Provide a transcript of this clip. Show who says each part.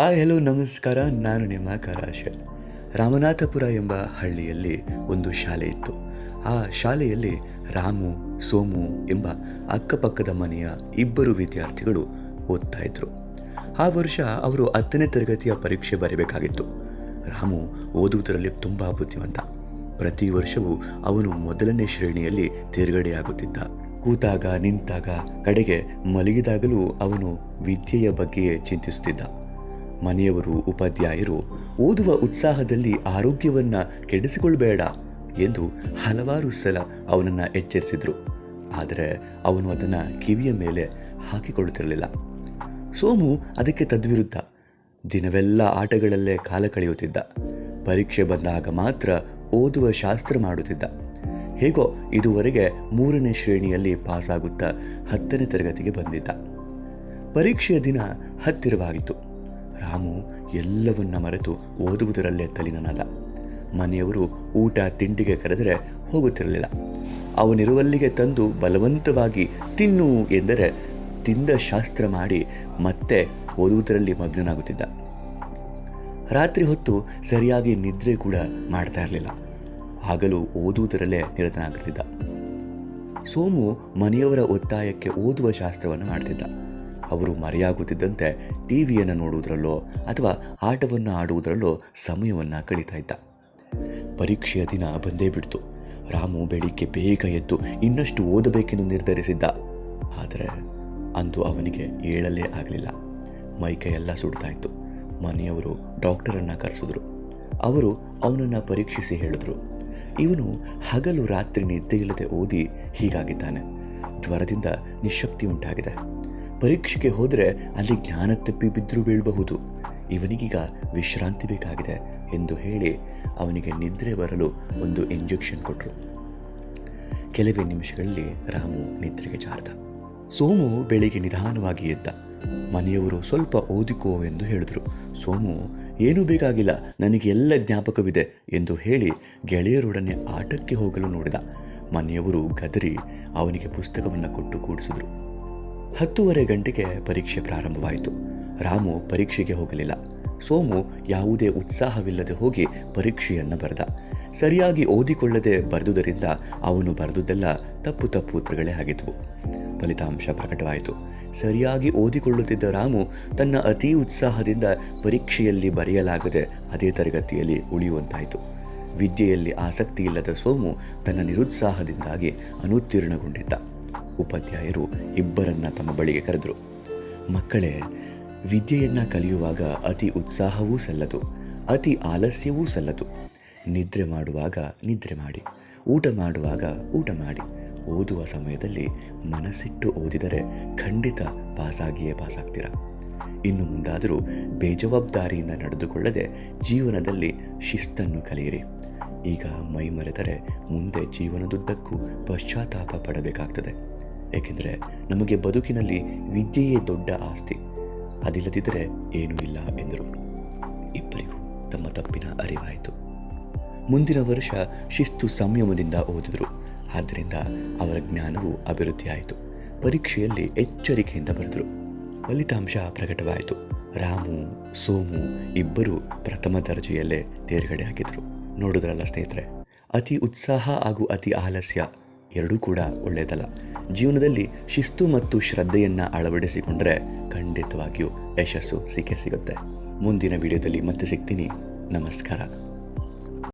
Speaker 1: ಆ ಹೆಲೋ ನಮಸ್ಕಾರ, ನಾನು ನಿಮ್ಮ ಕರಾಶ. ರಾಮನಾಥಪುರ ಎಂಬ ಹಳ್ಳಿಯಲ್ಲಿ ಒಂದು ಶಾಲೆ ಇತ್ತು. ಆ ಶಾಲೆಯಲ್ಲಿ ರಾಮು, ಸೋಮು ಎಂಬ ಅಕ್ಕಪಕ್ಕದ ಮನೆಯ ಇಬ್ಬರು ವಿದ್ಯಾರ್ಥಿಗಳು ಓದ್ತಾ ಇದ್ರು. ಆ ವರ್ಷ ಅವರು ಹತ್ತನೇ ತರಗತಿಯ ಪರೀಕ್ಷೆ ಬರೀಬೇಕಾಗಿತ್ತು. ರಾಮು ಓದುವುದರಲ್ಲಿ ತುಂಬ ಬುದ್ಧಿವಂತ. ಪ್ರತಿ ವರ್ಷವೂ ಅವನು ಮೊದಲನೇ ಶ್ರೇಣಿಯಲ್ಲಿ ತೇರ್ಗಡೆಯಾಗುತ್ತಿದ್ದ. ಕೂತಾಗ, ನಿಂತಾಗ, ಕಡೆಗೆ ಮಲಗಿದಾಗಲೂ ಅವನು ವಿದ್ಯೆಯ ಬಗ್ಗೆಯೇ ಚಿಂತಿಸುತ್ತಿದ್ದ. ಮನೆಯವರು ಉಪಾಧ್ಯಾಯರು, ಓದುವ ಉತ್ಸಾಹದಲ್ಲಿ ಆರೋಗ್ಯವನ್ನ ಕೆಡಿಸಿಕೊಳ್ಬೇಡ ಎಂದು ಹಲವಾರು ಸಲ ಅವನನ್ನು ಎಚ್ಚರಿಸಿದರು. ಆದರೆ ಅವನು ಅದನ್ನು ಕಿವಿಯ ಮೇಲೆ ಹಾಕಿಕೊಳ್ಳುತ್ತಿರಲಿಲ್ಲ. ಸೋಮು ಅದಕ್ಕೆ ತದ್ವಿರುದ್ಧ, ದಿನವೆಲ್ಲ ಆಟಗಳಲ್ಲೇ ಕಾಲ ಕಳೆಯುತ್ತಿದ್ದ. ಪರೀಕ್ಷೆ ಬಂದಾಗ ಮಾತ್ರ ಓದುವ ಶಾಸ್ತ್ರ ಮಾಡುತ್ತಿದ್ದ. ಹೇಗೋ ಇದುವರೆಗೆ ಮೂರನೇ ಶ್ರೇಣಿಯಲ್ಲಿ ಪಾಸಾಗುತ್ತಾ ಹತ್ತನೇ ತರಗತಿಗೆ ಬಂದಿದ್ದ. ಪರೀಕ್ಷೆಯ ದಿನ ಹತ್ತಿರವಾಗಿತ್ತು. ರಾಮು ಎಲ್ಲವನ್ನ ಮರೆತು ಓದುವುದರಲ್ಲೇ ತಲಿನನಾದ. ಮನೆಯವರು ಊಟ ತಿಂಡಿಗೆ ಕರೆದರೆ ಹೋಗುತ್ತಿರಲಿಲ್ಲ. ಅವನಿರುವಲ್ಲಿಗೆ ತಂದು ಬಲವಂತವಾಗಿ ತಿನ್ನು ಎಂದರೆ ತಿಂದ ಶಾಸ್ತ್ರ ಮಾಡಿ ಮತ್ತೆ ಓದುವುದರಲ್ಲಿ ಮಗ್ನನಾಗುತ್ತಿದ್ದ. ರಾತ್ರಿ ಹೊತ್ತು ಸರಿಯಾಗಿ ನಿದ್ರೆ ಕೂಡ ಮಾಡ್ತಾ ಇರಲಿಲ್ಲ. ಆಗಲೂ ಓದುವುದರಲ್ಲೇ ನಿರತನಾಗುತ್ತಿದ್ದ. ಸೋಮು ಮನೆಯವರ ಒತ್ತಾಯಕ್ಕೆ ಓದುವ ಶಾಸ್ತ್ರವನ್ನು ಮಾಡ್ತಿದ್ದ. ಅವರು ಮರೆಯಾಗುತ್ತಿದ್ದಂತೆ ಟಿವಿಯನ್ನು ನೋಡುವುದರಲ್ಲೋ ಅಥವಾ ಆಟವನ್ನು ಆಡುವುದರಲ್ಲೋ ಸಮಯವನ್ನು ಕಳೀತಾ ಇದ್ದ. ಪರೀಕ್ಷೆಯ ದಿನ ಬಂದೇ ಬಿಡ್ತು. ರಾಮು ಬೆಳಿಗ್ಗೆ ಬೇಗ ಎದ್ದು ಇನ್ನಷ್ಟು ಓದಬೇಕೆಂದು ನಿರ್ಧರಿಸಿದ್ದ. ಆದರೆ ಅಂದು ಅವನಿಗೆ ಏಳಲೇ ಆಗಲಿಲ್ಲ. ಮೈಕೈಯೆಲ್ಲ ಸುಡ್ತಾ ಇತ್ತು. ಮನೆಯವರು ಡಾಕ್ಟರನ್ನು ಕರೆಸಿದ್ರು. ಅವರು ಅವನನ್ನು ಪರೀಕ್ಷಿಸಿ ಹೇಳಿದ್ರು. ಇವನು ಹಗಲು ರಾತ್ರಿ ನಿದ್ದೆ ಇಲ್ಲದೆ ಓದಿ ಹೀಗಾಗಿದ್ದಾನೆ. ಜ್ವರದಿಂದ ನಿಶಕ್ತಿ ಉಂಟಾಗಿದೆ. ಪರೀಕ್ಷೆಗೆ ಹೋದರೆ ಅಲ್ಲಿ ಜ್ಞಾನ ತಪ್ಪಿ ಬಿದ್ದರೂ ಬೀಳಬಹುದು. ಇವನಿಗೀಗ ವಿಶ್ರಾಂತಿ ಬೇಕಾಗಿದೆ ಎಂದು ಹೇಳಿ ಅವನಿಗೆ ನಿದ್ರೆ ಬರಲು ಒಂದು ಇಂಜೆಕ್ಷನ್ ಕೊಟ್ಟರು ಕೆಲವೇ ನಿಮಿಷಗಳಲ್ಲಿ ರಾಮು ನಿದ್ರೆಗೆ ಜಾರ್ದ. ಸೋಮು ಬೆಳಿಗ್ಗೆ ನಿಧಾನವಾಗಿ ಎದ್ದ. ಮನೆಯವರು ಸ್ವಲ್ಪ ಓದಿಕೋ ಎಂದು ಹೇಳಿದರು. ಸೋಮು, ಏನೂ ಬೇಕಾಗಿಲ್ಲ, ನನಗೆ ಎಲ್ಲ ಜ್ಞಾಪಕವಿದೆ ಎಂದು ಹೇಳಿ ಗೆಳೆಯರೊಡನೆ ಆಟಕ್ಕೆ ಹೋಗಲು ನೋಡಿದ. ಮನೆಯವರು ಗದರಿ ಅವನಿಗೆ ಪುಸ್ತಕವನ್ನು ಕೊಟ್ಟು ಕೂಡಿಸಿದ್ರು. ಹತ್ತೂವರೆ ಗಂಟೆಗೆ ಪರೀಕ್ಷೆ ಪ್ರಾರಂಭವಾಯಿತು. ರಾಮು ಪರೀಕ್ಷೆಗೆ ಹೋಗಲಿಲ್ಲ. ಸೋಮು ಯಾವುದೇ ಉತ್ಸಾಹವಿಲ್ಲದೆ ಹೋಗಿ ಪರೀಕ್ಷೆಯನ್ನು ಬರೆದ. ಸರಿಯಾಗಿ ಓದಿಕೊಳ್ಳದೆ ಬರೆದುದರಿಂದ ಅವನು ಬರೆದುದೆಲ್ಲ ತಪ್ಪು ತಪ್ಪು ಉತ್ತರಗಳೇ ಆಗಿದ್ವು. ಫಲಿತಾಂಶ ಪ್ರಕಟವಾಯಿತು. ಸರಿಯಾಗಿ ಓದಿಕೊಳ್ಳುತ್ತಿದ್ದ ರಾಮು ತನ್ನ ಅತಿ ಉತ್ಸಾಹದಿಂದ ಪರೀಕ್ಷೆಯಲ್ಲಿ ಬರೆಯಲಾಗದೆ ಅದೇ ತರಗತಿಯಲ್ಲಿ ಉಳಿಯುವಂತಾಯಿತು. ವಿದ್ಯೆಯಲ್ಲಿ ಆಸಕ್ತಿ ಇಲ್ಲದ ಸೋಮು ತನ್ನ ನಿರುತ್ಸಾಹದಿಂದಾಗಿ ಅನುತ್ತೀರ್ಣಗೊಂಡಿದ್ದ. ಉಪಾಧ್ಯಾಯರು ಇಬ್ಬರನ್ನ ತಮ್ಮ ಬಳಿಗೆ ಕರೆದರು. ಮಕ್ಕಳೇ, ವಿದ್ಯೆಯನ್ನ ಕಲಿಯುವಾಗ ಅತಿ ಉತ್ಸಾಹವೂ ಸಲ್ಲದು, ಅತಿ ಆಲಸ್ಯವೂ ಸಲ್ಲದು. ನಿದ್ರೆ ಮಾಡುವಾಗ ನಿದ್ರೆ ಮಾಡಿ, ಊಟ ಮಾಡುವಾಗ ಊಟ ಮಾಡಿ. ಓದುವ ಸಮಯದಲ್ಲಿ ಮನಸ್ಸಿಟ್ಟು ಓದಿದರೆ ಖಂಡಿತ ಪಾಸಾಗಿಯೇ ಪಾಸಾಗ್ತೀರ. ಇನ್ನು ಮುಂದಾದರೂ ಬೇಜವಾಬ್ದಾರಿಯಿಂದ ನಡೆದುಕೊಳ್ಳದೆ ಜೀವನದಲ್ಲಿ ಶಿಸ್ತನ್ನು ಕಲಿಯಿರಿ. ಈಗ ಮೈ ಮರೆತರೆ ಮುಂದೆ ಜೀವನದುದ್ದಕ್ಕೂ ಪಶ್ಚಾತ್ತಾಪ ಪಡಬೇಕಾಗ್ತದೆ. ಏಕೆಂದರೆ ನಮಗೆ ಬದುಕಿನಲ್ಲಿ ವಿದ್ಯೆಯೇ ದೊಡ್ಡ ಆಸ್ತಿ. ಅದಿಲ್ಲದಿದ್ದರೆ ಏನೂ ಇಲ್ಲ ಎಂದರು. ಇಬ್ಬರಿಗೂ ತಮ್ಮ ತಪ್ಪಿನ ಅರಿವಾಯಿತು. ಮುಂದಿನ ವರ್ಷ ಶಿಸ್ತು ಸಂಯಮದಿಂದ ಓದಿದರು. ಆದ್ದರಿಂದ ಅವರ ಜ್ಞಾನವು ಅಭಿವೃದ್ಧಿಯಾಯಿತು. ಪರೀಕ್ಷೆಯಲ್ಲಿ ಎಚ್ಚರಿಕೆಯಿಂದ ಬರೆದರು. ಫಲಿತಾಂಶ ಪ್ರಕಟವಾಯಿತು. ರಾಮು, ಸೋಮು ಇಬ್ಬರು ಪ್ರಥಮ ದರ್ಜೆಯಲ್ಲೇ ತೇರ್ಗಡೆ ಹಾಕಿದರು ನೋಡಿದ್ರಲ್ಲ ಸ್ನೇಹಿತರೆ, ಅತಿ ಉತ್ಸಾಹ ಹಾಗೂ ಅತಿ ಆಲಸ್ಯ ಎರಡೂ ಕೂಡ ಒಳ್ಳೆಯದಲ್ಲ. ಜೀವನದಲ್ಲಿ ಶಿಸ್ತು ಮತ್ತು ಶ್ರದ್ಧೆಯನ್ನು ಅಳವಡಿಸಿಕೊಂಡ್ರೆ ಖಂಡಿತವಾಗಿಯೂ ಯಶಸ್ಸು ಸಿಕ್ಕೇ ಸಿಗುತ್ತೆ. ಮುಂದಿನ ವಿಡಿಯೋದಲ್ಲಿ ಮತ್ತೆ ಸಿಗ್ತೀನಿ. ನಮಸ್ಕಾರ.